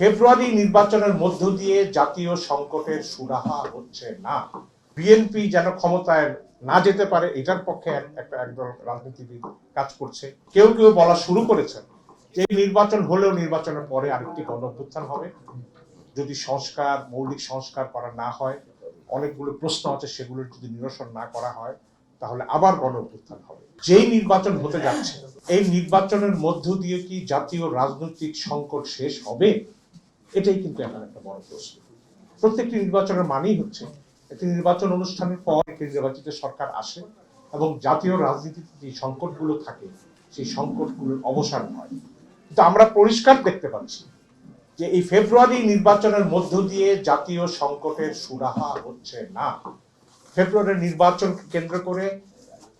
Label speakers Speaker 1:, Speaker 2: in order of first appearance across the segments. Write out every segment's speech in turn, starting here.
Speaker 1: ফেব্রুয়ারি নির্বাচনের মধ্য দিয়ে জাতীয় সংকটের সুরাহা হচ্ছে না। বিএনপি যেন ক্ষমতায় না যেতে পারে, এটার পক্ষে একটা একদল রাজনীতিবিদ কাজ করছে। কেউ কেউ বলা শুরু করেছেন যে নির্বাচন হলেও নির্বাচনের পরে আরেকটি গণ হবে। যদি সংস্কার, মৌলিক সংস্কার করা না হয়, অনেকগুলো প্রশ্ন আছে, সেগুলোর যদি নিরসন না করা হয়, তাহলে আবার গণ অভ্যুত্থান হবে। যেই নির্বাচন হতে যাচ্ছে, এই নির্বাচনের মধ্য দিয়ে কি জাতীয় রাজনৈতিক সংকট শেষ হবে? এটাই কিন্তু এখন একটা বড় প্রশ্ন। প্রত্যেকটি নির্বাচনের মানেই হচ্ছে, একটি নির্বাচন অনুষ্ঠানের পর একটি নির্বাচিত সরকার আসে এবং জাতীয় রাজনীতিতে যে সংকটগুলো থাকে, সেই সংকটগুলোর অবসান হয়। কিন্তু আমরা পরিষ্কার দেখতে পাচ্ছি যে এই ফেব্রুয়ারি নির্বাচনের মধ্য দিয়ে জাতীয় সংকটের সুরাহা হচ্ছে না। ফেব্রুয়ারি নির্বাচনকে কেন্দ্র করে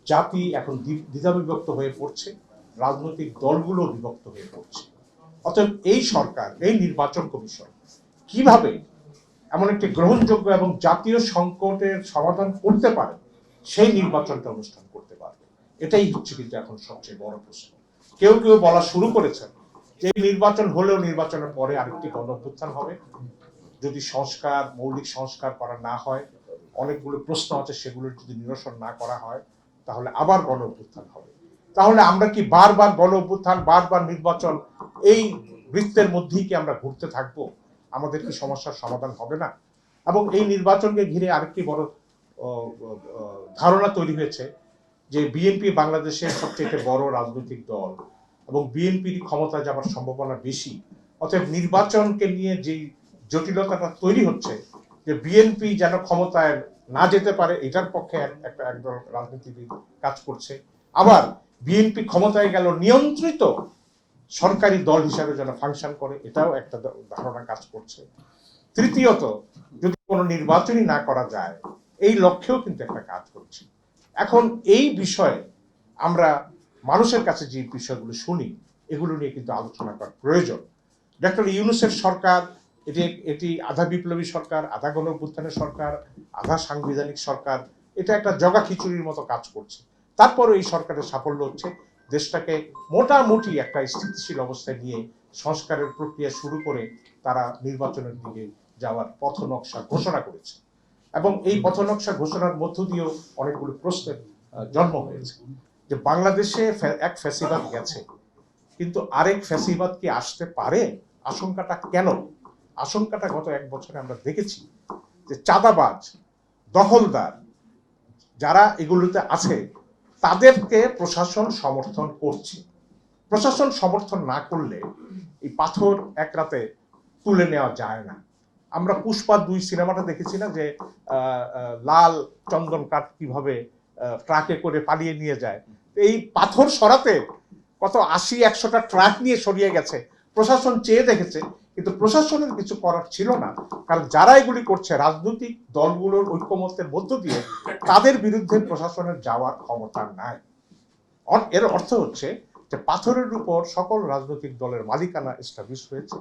Speaker 1: জাতি এখন দ্বি- দ্বিধাবিভক্ত হয়ে পড়ছে, রাজনৈতিক দলগুলো বিভক্ত হয়ে পড়ছে। অতএব এই সরকার, এই নির্বাচন কমিশন কীভাবে এমন একটি গ্রহণযোগ্য এবং জাতীয় সংকটের সমাধান করতে পারে, সেই নির্বাচনটা অনুষ্ঠান করতে পারবে। এটাই হচ্ছে কিন্তু এখন সবচেয়ে বড় প্রশ্ন। কেউ কেউ বলা শুরু করেছেন যে নির্বাচন হলেও নির্বাচনের পরে আরেকটি গণ অভ্যুত্থান হবে। যদি সংস্কার, মৌলিক সংস্কার করা না হয়, অনেকগুলো প্রশ্ন আছে সেগুলোর যদি নিরসন না করা হয়, তাহলে আবার গণ অভ্যুত্থান হবে। তাহলে আমরা কি বারবার গণ অভ্যুত্থান বারবার নির্বাচন এই বৃত্তের মধ্যেই কি আমরা ঘুরতে থাকব? আমাদের কি সমস্যার সমাধান হবে না? এবং এই নির্বাচনকে ঘিরে আরেকটি বড় ধারণা তৈরি হয়েছে যে বিএনপি বাংলাদেশের সবচেয়ে বড় রাজনৈতিক দল এবং বিএনপির ক্ষমতা যাবার সম্ভাবনা বেশি। অতএব নির্বাচনকে নিয়ে যেই জটিলতাটা তৈরি হচ্ছে যে বিএনপি যেন ক্ষমতায় না যেতে পারে, এটার পক্ষে একটা একদল রাজনীতিবিদ কাজ করছে। আবার বিএনপি ক্ষমতায় গেল নিয়ন্ত্রিত সরকারি দল হিসাবে যেন ফাংশন করে, এটাও একটা ধারণা কাজ করছে। তৃতীয়ত, যদি কোনো নির্বাচনই না করা যায়, এই লক্ষ্যেও কিন্তু একটা কাজ করছে। এখন এই বিষয়ে আমরা মানুষের কাছে যে বিষয়গুলো শুনি, এগুলো নিয়ে কিন্তু আলোচনা করা প্রয়োজন। ডক্টর ইউনুসের সরকার, এটি এটি আধা বিপ্লবী সরকার, আধা গণ অভ্যুত্থানের সরকার, আধা সাংবিধানিক সরকার, এটা একটা জগা খিচুড়ির মতো কাজ করছে। তারপরও এই সরকারের সাফল্য হচ্ছে। দেশটাকে মোটামুটি একটা স্থিতিশীল অবস্থায় নিয়ে সংস্কারের প্রক্রিয়া শুরু করে তারা নির্বাচনের দিকে যাওয়ার পথ নকশা ঘোষণা করেছে। এবং এই পথ নকশা ঘোষণার মধ্য দিয়েও অনেকগুলো প্রশ্নের জন্ম হয়েছে। যে বাংলাদেশে এক ফ্যাসিবাদ গেছে, কিন্তু আরেক ফ্যাসিবাদ কি আসতে পারে? আশঙ্কাটা কেন? আশঙ্কাটা গত এক বছরে আমরা দেখেছি যে চাঁদাবাজ, দখলদার যারা এগুলোতে আছে তাদেরকে প্রশাসন সমর্থন করছে। প্রশাসন সমর্থন না করলে এই পাথর এক রাতে তুলে নেওয়া যায় না। আমরা পুষ্পা দুই সিনেমাটা দেখেছি না যে লাল চন্দন কাঠ কীভাবে ট্রাকে করে পালিয়ে নিয়ে যায়। এই পাথর সরাতে কত আশি, একশোটা ট্রাক নিয়ে সরিয়ে গেছে। প্রশাসন চেয়ে দেখেছে কিন্তু প্রশাসনের কিছু করার ছিল না। কারণ যারা এগুলি করছে, রাজনৈতিক দলগুলোর ঐক্যমত্যের মধ্য দিয়ে, তাদের বিরুদ্ধে প্রশাসনের যাওয়ার ক্ষমতা নাই। এর অর্থ হচ্ছে যে পাথরের উপর সকল রাজনৈতিক দলের মালিকানা এস্টাবলিশ হয়েছে।